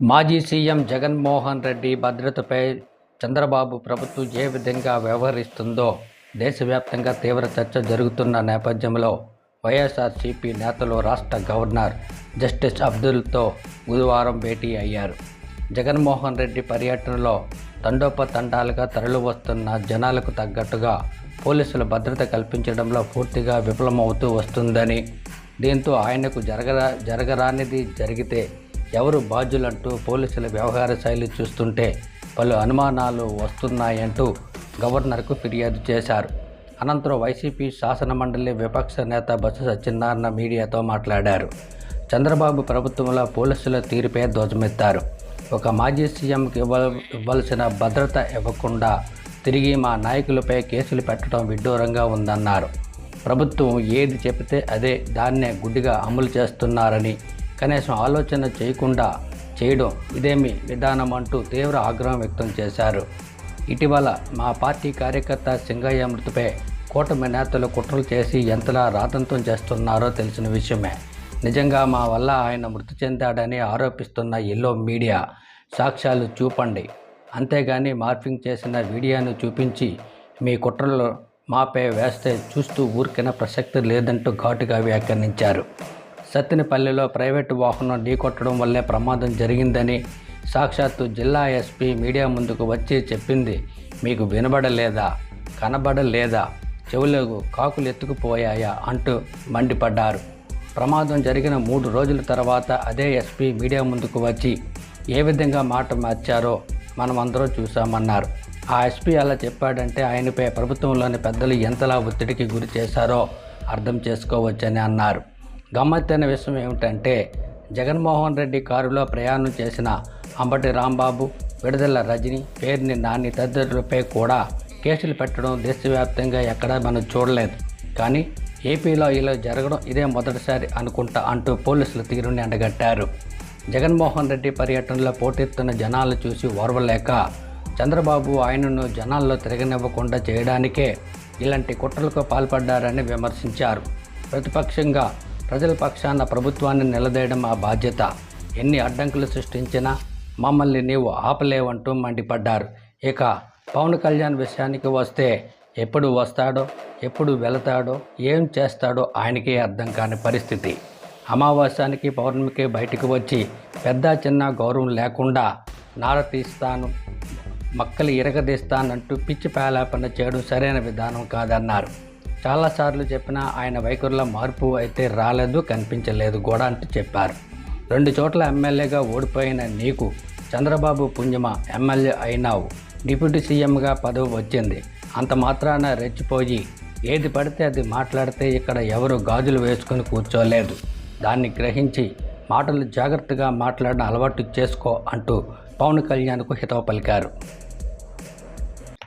మాజీ సీఎం జగన్మోహన్ రెడ్డి భద్రతపై చంద్రబాబు ప్రభుత్వం ఏ విధంగా వ్యవహరిస్తుందో దేశవ్యాప్తంగా తీవ్ర చర్చ జరుగుతున్న నేపథ్యంలో వైఎస్ఆర్సీపీ నేతలు రాష్ట్ర గవర్నర్ జస్టిస్ అబ్దుల్తో బుధవారం భేటీ అయ్యారు. జగన్మోహన్ రెడ్డి పర్యటనలో తండోపతండాలుగా తరలి వస్తున్న జనాలకు తగ్గట్టుగా పోలీసులు భద్రత కల్పించడంలో పూర్తిగా విఫలమవుతూ వస్తుందని దీంతో ఆయనకు జరగరా జరగరానిది జరిగితే ఎవరు బాధ్యులంటూ పోలీసుల వ్యవహార శైలి చూస్తుంటే పలు అనుమానాలు వస్తున్నాయంటూ గవర్నర్కు ఫిర్యాదు చేశారు. అనంతరం వైసీపీ శాసనమండలి విపక్ష నేత బొత్స సత్యనారాయణ మీడియాతో మాట్లాడారు. చంద్రబాబు ప్రభుత్వంలో పోలీసుల తీరుపై ధ్వజమెత్తారు. ఒక మాజీ సీఎంకి ఇవ్వ ఇవ్వాల్సిన భద్రత ఇవ్వకుండా తిరిగి మా నాయకులపై కేసులు పెట్టడం విడ్డూరంగా ఉందన్నారు. ప్రభుత్వం ఏది చెబితే అదే దాన్నే గుడ్డిగా అమలు చేస్తున్నారని కనీసం ఆలోచన చేయకుండా చేయడం ఇదేమి విధానం అంటూ తీవ్ర ఆగ్రహం వ్యక్తం చేశారు. ఇటీవల మా పార్టీ కార్యకర్త సింగయ్య మృతిపై కూటమి నేతలు కుట్రలు చేసి ఎంతలా రాతంతం చేస్తున్నారో తెలిసిన విషయమే. నిజంగా మా వల్ల ఆయన మృతి చెందాడని ఆరోపిస్తున్న ఎల్లో మీడియా సాక్ష్యాలు చూపండి. అంతేగాని మార్ఫింగ్ చేసిన వీడియోను చూపించి మీ కుట్రలు మాపై వేస్తే చూస్తూ ఊరికిన ప్రసక్తి లేదంటూ ఘాటుగా వ్యాఖ్యానించారు. సత్తెనపల్లిలో ప్రైవేటు వాహనం ఢీకొట్టడం వల్లే ప్రమాదం జరిగిందని సాక్షాత్తు జిల్లా ఎస్పీ మీడియా ముందుకు వచ్చి చెప్పింది. మీకు వినబడలేదా? కనబడలేదా? చెవులకు కాకులు ఎత్తుకుపోయాయా అంటూ మండిపడ్డారు. ప్రమాదం జరిగిన మూడు రోజుల తర్వాత అదే ఎస్పీ మీడియా ముందుకు వచ్చి ఏ విధంగా మాట మార్చారో మనం అందరూ చూశామన్నారు. ఆ ఎస్పీ అలా చెప్పాడంటే ఆయనపై ప్రభుత్వంలోని పెద్దలు ఎంతలా ఒత్తిడికి గురి చేశారో అర్థం చేసుకోవచ్చని అన్నారు. గమ్మత్తైన విషయం ఏమిటంటే జగన్మోహన్ రెడ్డి కారులో ప్రయాణం చేసిన అంబటి రాంబాబు విడుదల రజని పేరుని నాని తదితరులపై కూడా కేసులు పెట్టడం దేశవ్యాప్తంగా ఎక్కడా మనం చూడలేదు. కానీ ఏపీలో ఇలా జరగడం ఇదే మొదటిసారి అనుకుంటా అంటూ పోలీసుల తీరుని ఎండగట్టారు. జగన్మోహన్ రెడ్డి పర్యటనలో పోటెత్తున్న జనాలు చూసి ఓర్వలేక చంద్రబాబు ఆయనను జనాల్లో తిరగనివ్వకుండా చేయడానికే ఇలాంటి కుట్రలకు పాల్పడ్డారని విమర్శించారు. ప్రతిపక్షంగా ప్రజల పక్షాన ప్రభుత్వాన్ని నిలదేయడం ఆ బాధ్యత. ఎన్ని అడ్డంకులు సృష్టించినా మమ్మల్ని నీవు ఆపలేవంటూ మండిపడ్డారు. ఇక పవన్ కళ్యాణ్ విషయానికి వస్తే ఎప్పుడు వస్తాడో ఎప్పుడు వెళతాడో ఏం చేస్తాడో ఆయనకే అర్థం కాని పరిస్థితి. అమావాస్యానికి పౌర్ణమికి బయటకు వచ్చి పెద్ద చిన్న గౌరవం లేకుండా నార తీస్తాను మక్కలు ఇరగదీస్తానంటూ పిచ్చి పేలాపన చేయడం సరైన విధానం కాదన్నారు. చాలాసార్లు చెప్పినా ఆయన వైఖరిలో మార్పు అయితే రాలేదు కనిపించలేదు కూడా అంటూ చెప్పారు. రెండు చోట్ల ఎమ్మెల్యేగా ఓడిపోయిన నీకు చంద్రబాబు పుణ్యమ ఎమ్మెల్యే అయినావు. డిప్యూటీ సీఎంగా పదవి వచ్చింది. అంత మాత్రాన రెచ్చిపోయి ఏది పడితే అది మాట్లాడితే ఇక్కడ ఎవరు గాజులు వేసుకొని కూర్చోలేదు. దాన్ని గ్రహించి మాటలు జాగ్రత్తగా మాట్లాడిన అలవాటు చేసుకో అంటూ పవన్ కళ్యాణ్కు హితవు పలికారు.